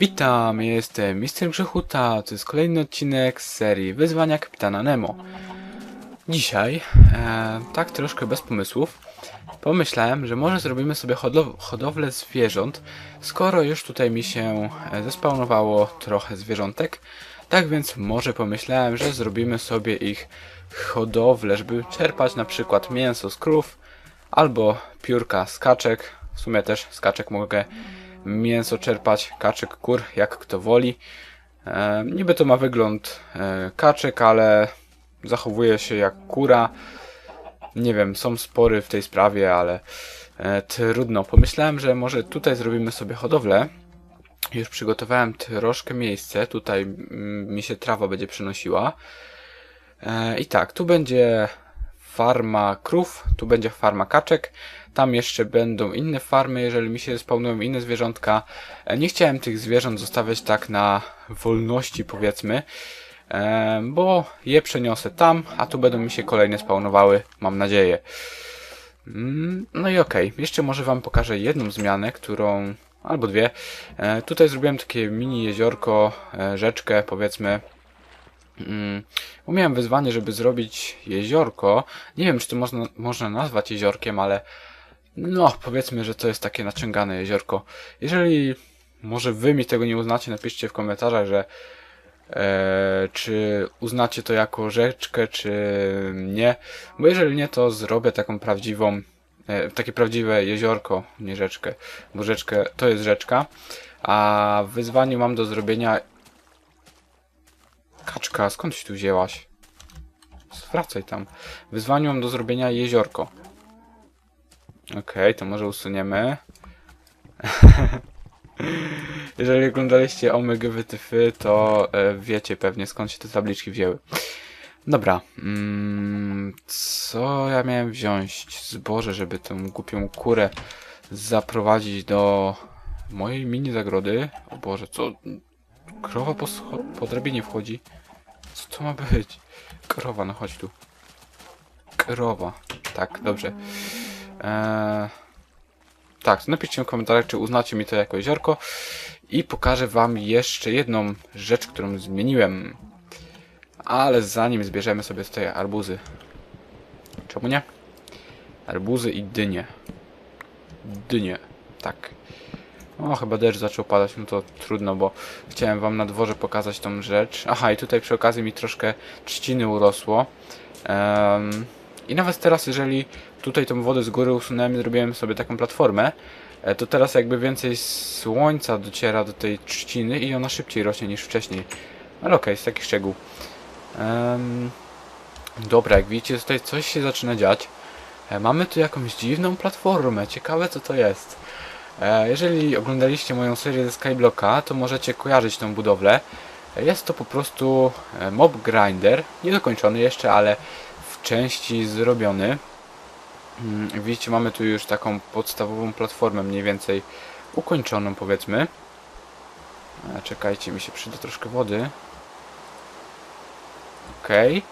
Witam, jestem Mister Grzechuta, to jest kolejny odcinek z serii Wyzwania Kapitana Nemo. Dzisiaj, e, tak troszkę bez pomysłów, pomyślałem, że może zrobimy sobie hodow hodowlę zwierząt, skoro już tutaj mi się e, zespawnowało trochę zwierzątek. Tak więc może pomyślałem, że zrobimy sobie ich hodowlę, żeby czerpać na przykład mięso z krów, albo piórka z kaczek. W sumie też z kaczek mogę mięso czerpać, kaczek, kur, jak kto woli. E, niby to ma wygląd e, kaczek, ale zachowuje się jak kura. Nie wiem, są spory w tej sprawie, ale e, trudno. Pomyślałem, że może tutaj zrobimy sobie hodowlę. Już przygotowałem troszkę miejsce. Tutaj mm, mi się trawa będzie przynosiła. E, I tak, tu będzie farma krów, tu będzie farma kaczek, tam jeszcze będą inne farmy, jeżeli mi się spawnują inne zwierzątka. E, Nie chciałem tych zwierząt zostawiać tak na wolności, powiedzmy, e, bo je przeniosę tam, a tu będą mi się kolejne spawnowały, mam nadzieję. Mm, No i okej, jeszcze może wam pokażę jedną zmianę, którą, albo dwie. E, Tutaj zrobiłem takie mini jeziorko, rzeczkę, powiedzmy, Mm, miałem wyzwanie, żeby zrobić jeziorko. Nie wiem, czy to można, można nazwać jeziorkiem, ale no, powiedzmy, że to jest takie naciągane jeziorko. Jeżeli może wy mi tego nie uznacie, napiszcie w komentarzach, że e, czy uznacie to jako rzeczkę, czy nie. Bo jeżeli nie, to zrobię taką prawdziwą, e, takie prawdziwe jeziorko, nie rzeczkę. Bo rzeczkę to jest rzeczka. A w wyzwaniu mam do zrobienia Kaczka, skąd się tu wzięłaś? Zwracaj tam. Wyzwaniu mam do zrobienia jeziorko. Okej, to może usuniemy. Jeżeli oglądaliście Omega wytyfy, to e, wiecie pewnie skąd się te tabliczki wzięły. Dobra. Mm, co ja miałem wziąć? Zboże, żeby tę głupią kurę zaprowadzić do mojej mini zagrody. O Boże, co? Krowa po, po drabinie wchodzi. Co to ma być? Krowa, no chodź tu. Krowa. Tak, dobrze. Eee, tak, to napiszcie w komentarzach, czy uznacie mi to jako jeziorko. I pokażę wam jeszcze jedną rzecz, którą zmieniłem. Ale zanim zbierzemy sobie tutaj arbuzy. Czemu nie? Arbuzy i dynie. Dynie. Tak. O, chyba deszcz zaczął padać, no to trudno, bo chciałem wam na dworze pokazać tą rzecz. Aha, i tutaj przy okazji mi troszkę trzciny urosło. Em, I nawet teraz, jeżeli tutaj tą wodę z góry usunąłem i zrobiłem sobie taką platformę, e, to teraz jakby więcej słońca dociera do tej trzciny i ona szybciej rośnie niż wcześniej. Ale okej, jest taki szczegół. Em, dobra, jak widzicie, tutaj coś się zaczyna dziać. E, Mamy tu jakąś dziwną platformę, ciekawe co to jest. E, Jeżeli oglądaliście moją serię ze Skyblocka, to możecie kojarzyć tą budowlę. Jest to po prostu e, mob grinder, niedokończony jeszcze, ale w części zrobiony. Mm, Widzicie, mamy tu już taką podstawową platformę, mniej więcej ukończoną powiedzmy. E, Czekajcie, mi się przyda troszkę wody. Okej.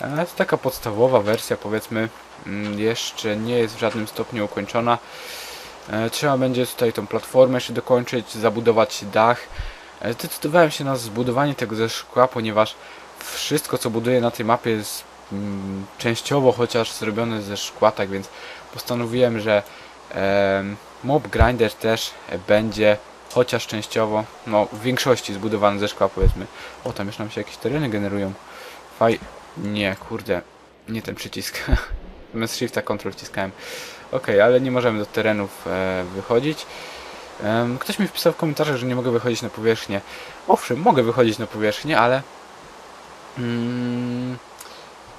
Okay. Taka podstawowa wersja powiedzmy, mm, jeszcze nie jest w żadnym stopniu ukończona. E, Trzeba będzie tutaj tą platformę jeszcze dokończyć, zabudować dach. E, Zdecydowałem się na zbudowanie tego ze szkła, ponieważ wszystko co buduję na tej mapie jest mm, częściowo chociaż zrobione ze szkła, tak więc postanowiłem, że em, Mob Grinder też będzie chociaż częściowo, no w większości zbudowany ze szkła powiedzmy. O, tam już nam się jakieś tereny generują. Faj... Nie, kurde. Nie ten przycisk. Zamiast shifta control wciskałem. Okej, ale nie możemy do terenów e, wychodzić. Em, ktoś mi wpisał w komentarzach, że nie mogę wychodzić na powierzchnię. Owszem, mogę wychodzić na powierzchnię, ale... Mm,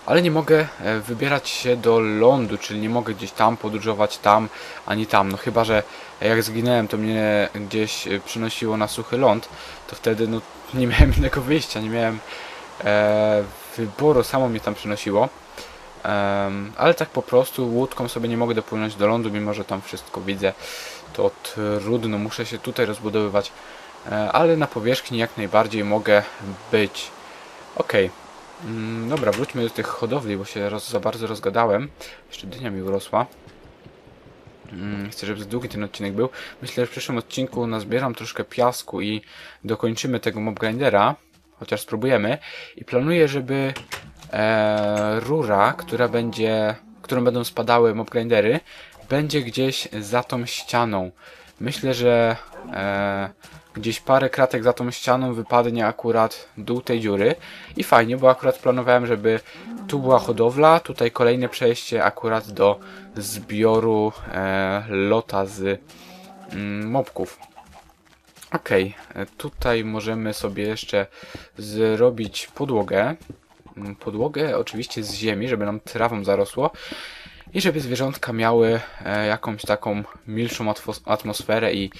ale nie mogę e, wybierać się do lądu, czyli nie mogę gdzieś tam podróżować tam, ani tam. No chyba, że jak zginąłem, to mnie gdzieś e, przynosiło na suchy ląd, to wtedy no, nie miałem innego wyjścia, nie miałem e, wyboru, samo mnie tam przynosiło. Ale tak po prostu łódką sobie nie mogę dopłynąć do lądu, mimo że tam wszystko widzę. To trudno, muszę się tutaj rozbudowywać. E, ale na powierzchni jak najbardziej mogę być. Okej. Mm, dobra, wróćmy do tych hodowli, bo się roz, za bardzo rozgadałem. Jeszcze dynia mi urosła. Mm, Chcę, żeby długi ten odcinek był. Myślę, że w przyszłym odcinku nazbieram troszkę piasku i dokończymy tego mob grindera, chociaż spróbujemy. I planuję, żeby e, rura, która będzie, którą będą spadały mob grindery, będzie gdzieś za tą ścianą. Myślę, że e, gdzieś parę kratek za tą ścianą wypadnie akurat dół tej dziury. I fajnie, bo akurat planowałem, żeby tu była hodowla, tutaj kolejne przejście akurat do zbioru e, lota z mm, mobków. Okej, e, tutaj możemy sobie jeszcze zrobić podłogę. Podłogę oczywiście z ziemi, żeby nam trawą zarosło i żeby zwierzątka miały e, jakąś taką milszą atmosferę i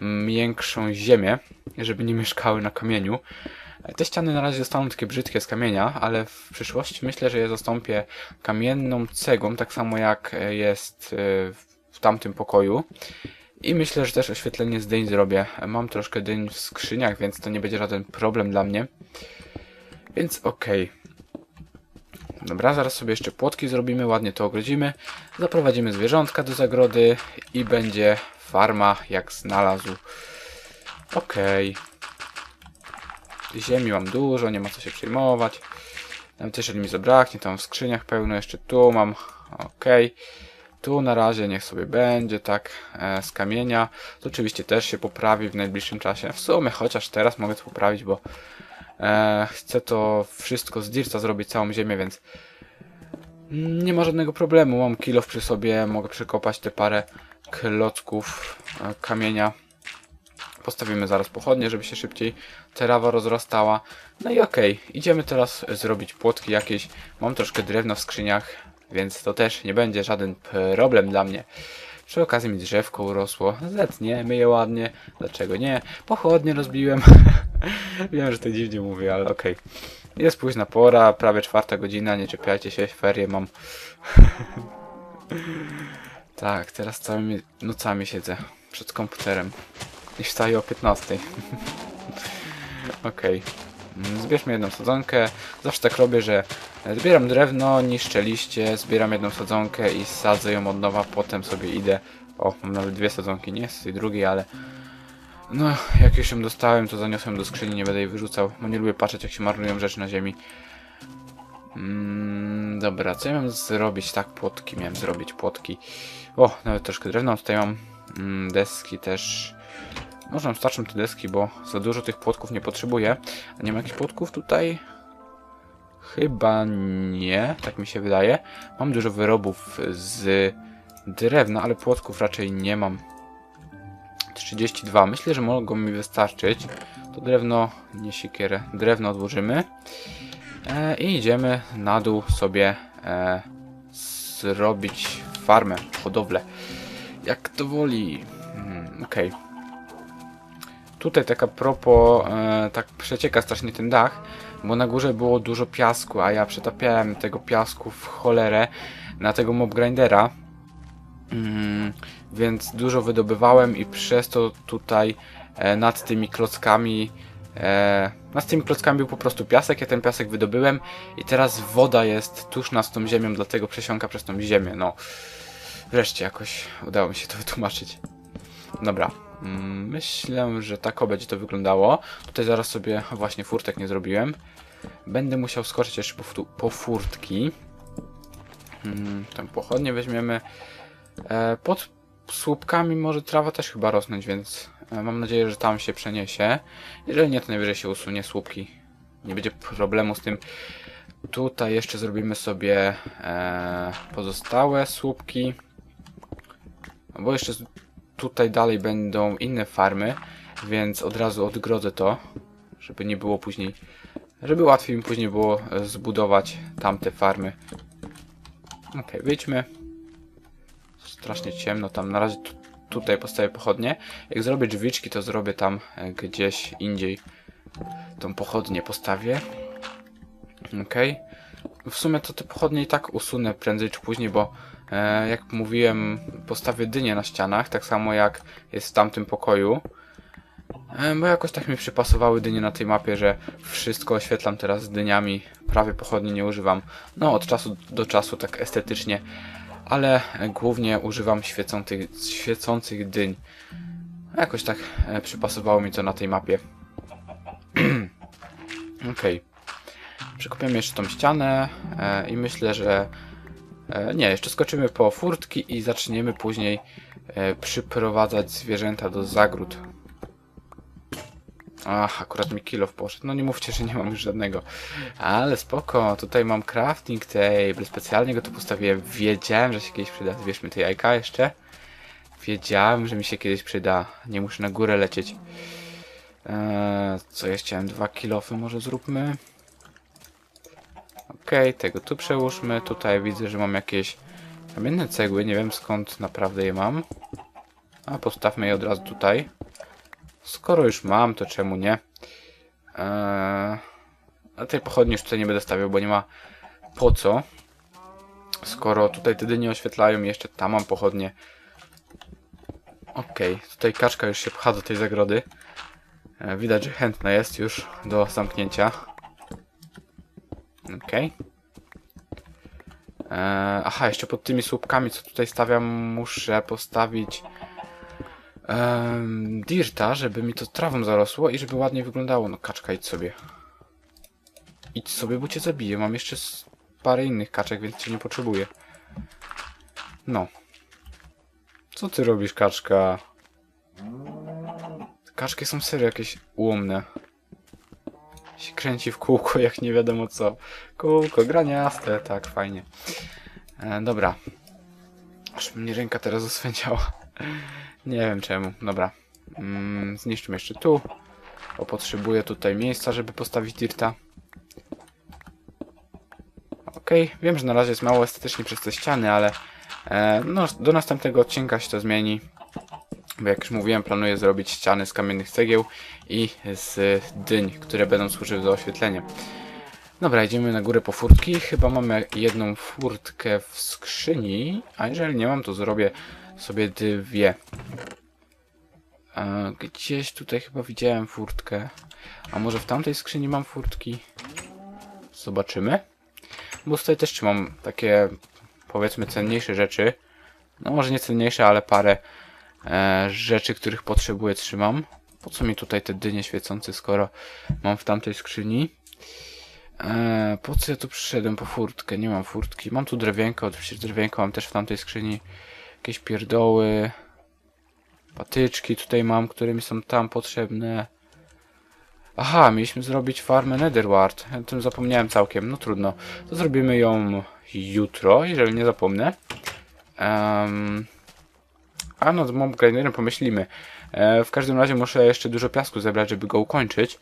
miększą ziemię, żeby nie mieszkały na kamieniu. Te ściany na razie zostaną takie brzydkie z kamienia, ale w przyszłości myślę, że je zastąpię kamienną cegłą, tak samo jak e, jest e, w tamtym pokoju. I myślę, że też oświetlenie z dyń zrobię. Mam troszkę dyń w skrzyniach, więc to nie będzie żaden problem dla mnie. Więc okej. Dobra, zaraz sobie jeszcze płotki zrobimy, ładnie to ogrodzimy. Zaprowadzimy zwierzątka do zagrody i będzie farma jak znalazł. Okej. Ziemi mam dużo, nie ma co się przejmować. Nawet jeżeli mi zabraknie, to mam w skrzyniach pełno, jeszcze tu mam. Okej. Tu na razie niech sobie będzie, tak, e, z kamienia. To oczywiście też się poprawi w najbliższym czasie. W sumie, chociaż teraz mogę to poprawić, bo e, chcę to wszystko z dirta zrobić, całą ziemię, więc nie ma żadnego problemu. Mam kilof przy sobie, mogę przekopać te parę klocków e, kamienia. Postawimy zaraz pochodnie, żeby się szybciej trawa rozrastała. No i okej, idziemy teraz zrobić płotki jakieś. Mam troszkę drewna w skrzyniach, więc to też nie będzie żaden problem dla mnie. Przy okazji mi drzewko urosło. Zetniemy je ładnie. Dlaczego nie? Pochodnie rozbiłem. Wiem, że to dziwnie mówię, ale okej. Jest późna pora, prawie czwarta godzina, nie czepiajcie się, ferie mam. tak, teraz całymi nocami siedzę przed komputerem. I wstaję o 15. Okej. Mm, Zbierzmy jedną sadzonkę. Zawsze tak robię, że zbieram drewno, niszczę liście, zbieram jedną sadzonkę i sadzę ją od nowa, potem sobie idę. O, mam nawet dwie sadzonki, nie z tej drugiej, ale no, jak już ją dostałem, to zaniosłem do skrzyni, nie będę jej wyrzucał, bo nie lubię patrzeć, jak się marnują rzeczy na ziemi. Mm, dobra, co ja miałem zrobić? Tak, płotki miałem zrobić, płotki. O, nawet troszkę drewna tutaj mam. Mm, deski też. Może starczą te deski, bo za dużo tych płotków nie potrzebuję. A nie ma jakichś płotków tutaj? Chyba nie, tak mi się wydaje. Mam dużo wyrobów z drewna, ale płotków raczej nie mam. 32. Myślę, że mogą mi wystarczyć. To drewno, nie siekierę, drewno odłożymy. E, I idziemy na dół sobie e, zrobić farmę, hodowlę. Jak to woli. Hmm, Okej. Tutaj taka propos, e, tak przecieka strasznie ten dach, bo na górze było dużo piasku, a ja przetapiałem tego piasku w cholerę na tego mob grindera. Mm, więc dużo wydobywałem i przez to tutaj e, nad tymi klockami e, nad tymi klockami był po prostu piasek, ja ten piasek wydobyłem i teraz woda jest tuż nad tą ziemią, dlatego przesiąka przez tą ziemię, no. Wreszcie jakoś udało mi się to wytłumaczyć. Dobra. Mm, Myślę, że tak będzie to wyglądało. Tutaj zaraz sobie właśnie furtek nie zrobiłem. Będę musiał skoczyć jeszcze po, po furtki. Mm, Tam pochodnie weźmiemy. E, pod słupkami może trawa też chyba rosnąć, więc e, mam nadzieję, że tam się przeniesie. Jeżeli nie, to najwyżej się usunie słupki. Nie będzie problemu z tym. Tutaj jeszcze zrobimy sobie e, pozostałe słupki. Bo jeszcze tutaj dalej będą inne farmy, więc od razu odgrodzę to, żeby nie było później, żeby łatwiej mi później było e, zbudować tamte farmy. Okej, wyjdźmy. Strasznie ciemno tam, na razie tu, tutaj postawię pochodnie. Jak zrobię drzwiczki, to zrobię tam e, gdzieś indziej tą pochodnię postawię. Okej. W sumie to te pochodnie i tak usunę prędzej czy później, bo e, jak mówiłem, postawię dynie na ścianach, tak samo jak jest w tamtym pokoju. E, bo jakoś tak mi przypasowały dynie na tej mapie, że wszystko oświetlam teraz dyniami, prawie pochodni nie używam. No, od czasu do czasu tak estetycznie. ale głównie używam świecących, świecących dyń. Jakoś tak e, przypasowało mi to na tej mapie. Okej. Przekopiemy jeszcze tą ścianę e, i myślę, że e, nie, jeszcze skoczymy po furtki i zaczniemy później e, przyprowadzać zwierzęta do zagród. Ach, akurat mi kilof poszedł. No nie mówcie, że nie mam już żadnego. Ale spoko, tutaj mam crafting table. Specjalnie go tu postawiłem. Wiedziałem, że się kiedyś przyda. Zbierzmy te jajka jeszcze. Wiedziałem, że mi się kiedyś przyda. Nie muszę na górę lecieć. Eee, co ja chciałem? Dwa kilofy może zróbmy. Okej, tego tu przełóżmy. Tutaj widzę, że mam jakieś kamienne cegły. Nie wiem skąd naprawdę je mam. A postawmy je od razu tutaj. Skoro już mam, to czemu nie? Eee, a tej pochodni już tutaj nie będę stawiał, bo nie ma po co. Skoro tutaj te dynie oświetlają jeszcze tam mam pochodnie. Okej, tutaj kaczka już się pcha do tej zagrody. E, widać, że chętna jest już do zamknięcia. Okej. Eee, aha, jeszcze pod tymi słupkami, co tutaj stawiam, muszę postawić um, dirta, żeby mi to trawą zarosło i żeby ładnie wyglądało. No kaczka, idź sobie. Idź sobie, bo cię zabiję. Mam jeszcze parę innych kaczek, więc cię nie potrzebuję. No. Co ty robisz, kaczka? Kaczki są serio jakieś ułomne. Się kręci w kółko, jak nie wiadomo co. Kółko, graniaste, tak, fajnie. E, dobra. Aż mnie ręka teraz oswędziała. Nie wiem czemu. Dobra. Mm, zniszczmy jeszcze tu. Bo potrzebuję tutaj miejsca, żeby postawić dirta. Okej, wiem, że na razie jest mało estetycznie przez te ściany, ale e, no, do następnego odcinka się to zmieni. Jak już mówiłem, planuję zrobić ściany z kamiennych cegieł i z dyń, które będą służyły do oświetlenia. Dobra, idziemy na górę po furtki. Chyba mamy jedną furtkę w skrzyni, a jeżeli nie mam, to zrobię sobie dwie. E, Gdzieś tutaj chyba widziałem furtkę. A może w tamtej skrzyni mam furtki? Zobaczymy. Bo tutaj też trzymam takie, powiedzmy, cenniejsze rzeczy. No może nie cenniejsze, ale parę e, rzeczy, których potrzebuję, trzymam. Po co mi tutaj te dynie świecące, skoro mam w tamtej skrzyni? E, po co ja tu przyszedłem po furtkę? Nie mam furtki. Mam tu drewienko, oczywiście drewienko mam też w tamtej skrzyni. Jakieś pierdoły. Patyczki tutaj mam, które mi są tam potrzebne. Aha, mieliśmy zrobić farmę Netherward. O tym zapomniałem całkiem. No trudno. To zrobimy ją jutro, jeżeli nie zapomnę. Um, a nad mob grinderem pomyślimy. E, w każdym razie muszę jeszcze dużo piasku zebrać, żeby go ukończyć.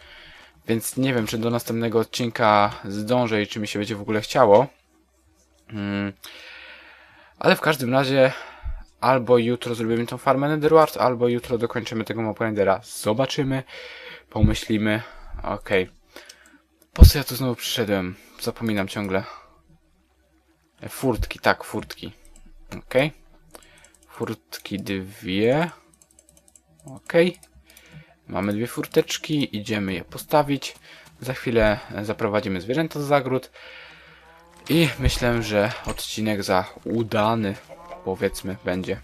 Więc nie wiem, czy do następnego odcinka zdążę i czy mi się będzie w ogóle chciało. Mm. Ale w każdym razie albo jutro zrobimy tą farmę Netherward, albo jutro dokończymy tego mob grindera. Zobaczymy, pomyślimy. Okej. Po co ja tu znowu przyszedłem? Zapominam ciągle. E, Furtki, tak, furtki. Okej. Furtki dwie. Okej. Mamy dwie furteczki, idziemy je postawić. Za chwilę zaprowadzimy zwierzęta do zagród. I myślę, że odcinek za udany, powiedzmy, będzie.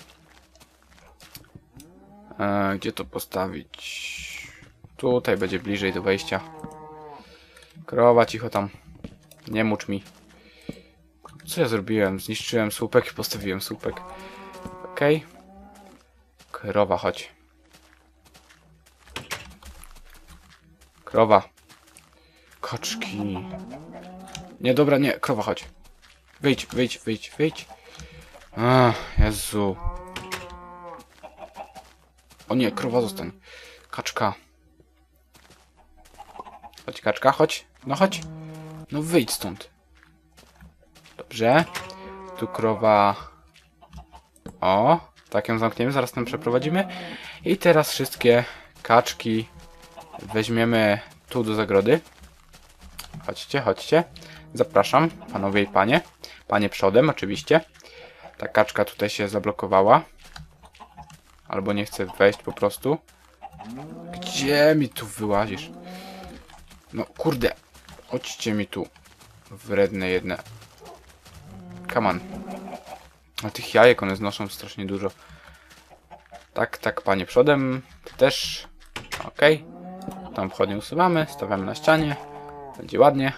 E, gdzie to postawić? Tutaj będzie bliżej do wejścia. Krowa, cicho tam. Nie mucz mi. Co ja zrobiłem? Zniszczyłem słupek i postawiłem słupek. Okej. Krowa, chodź. Krowa. Kaczki. Nie, dobra, nie, krowa, chodź. Wyjdź, wyjdź, wyjdź, wyjdź. Ach, Jezu. O nie, krowa zostań. Kaczka. Chodź, kaczka, chodź. No chodź. No wyjdź stąd. Dobrze. Tu krowa. O, tak ją zamkniemy, zaraz tam przeprowadzimy. I teraz wszystkie kaczki weźmiemy tu do zagrody. Chodźcie, chodźcie. Zapraszam, panowie i panie. Panie przodem, oczywiście. Ta kaczka tutaj się zablokowała. Albo nie chce wejść po prostu. Gdzie mi tu wyłazisz? No kurde. Chodźcie mi tu. Wredne jedne. Come on. A tych jajek one znoszą strasznie dużo. Tak, tak, panie przodem. Ty też. Okej. Tam wchodnie usuwamy, stawiamy na ścianie. Będzie ładnie.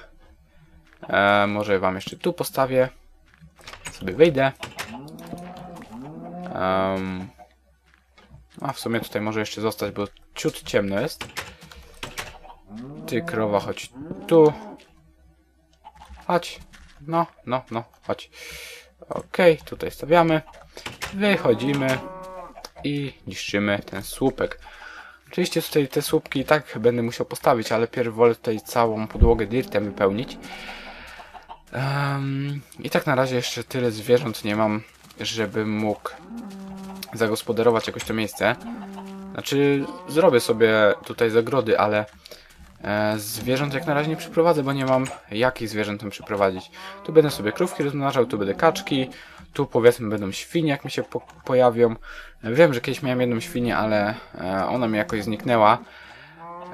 E, może wam jeszcze tu postawię. Sobie wyjdę. Em, a w sumie tutaj może jeszcze zostać, bo ciut ciemno jest. Ty krowa, chodź tu. Chodź. No, no, no, chodź. Okej, tutaj stawiamy. Wychodzimy i niszczymy ten słupek. Oczywiście tutaj te słupki i tak będę musiał postawić, ale pierw wolę tutaj całą podłogę dirtem wypełnić. Em, I tak na razie jeszcze tyle zwierząt nie mam, żebym mógł zagospodarować jakoś to miejsce. Znaczy, zrobię sobie tutaj zagrody, ale zwierząt jak na razie nie przyprowadzę, bo nie mam jakich zwierząt tam przyprowadzić. Tu będę sobie krówki rozmnażał, tu będę kaczki, tu powiedzmy będą świnie, jak mi się po pojawią. Wiem, że kiedyś miałem jedną świnię, ale e, ona mi jakoś zniknęła.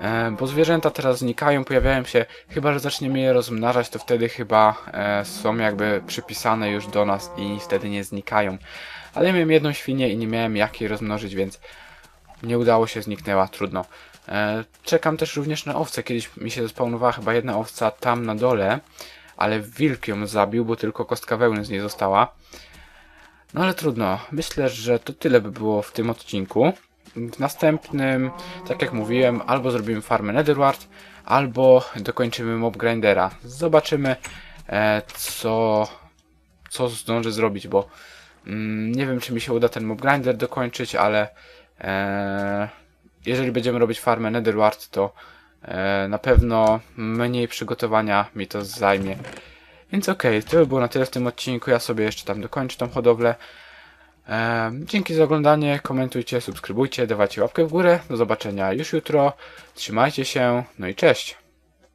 E, bo zwierzęta teraz znikają, pojawiają się, chyba że zaczniemy je rozmnażać, to wtedy chyba e, są jakby przypisane już do nas i wtedy nie znikają. Ale miałem jedną świnię i nie miałem jak jej rozmnożyć, więc nie udało się, zniknęła, trudno. E, czekam też również na owce, kiedyś mi się zespawnowała chyba jedna owca tam na dole, ale wilk ją zabił, bo tylko kostka wełny z niej została. No ale trudno, myślę, że to tyle by było w tym odcinku. W następnym, tak jak mówiłem, albo zrobimy farmę Netherward, albo dokończymy mob grindera. Zobaczymy, e, co, co zdążę zrobić, bo mm, nie wiem, czy mi się uda ten mob grinder dokończyć, ale e, jeżeli będziemy robić farmę Netherward, to e, na pewno mniej przygotowania mi to zajmie. Więc okej, to by było na tyle w tym odcinku. Ja sobie jeszcze tam dokończę tą hodowlę. Em, Dzięki za oglądanie, komentujcie, subskrybujcie, dawajcie łapkę w górę. Do zobaczenia już jutro. Trzymajcie się, no i cześć.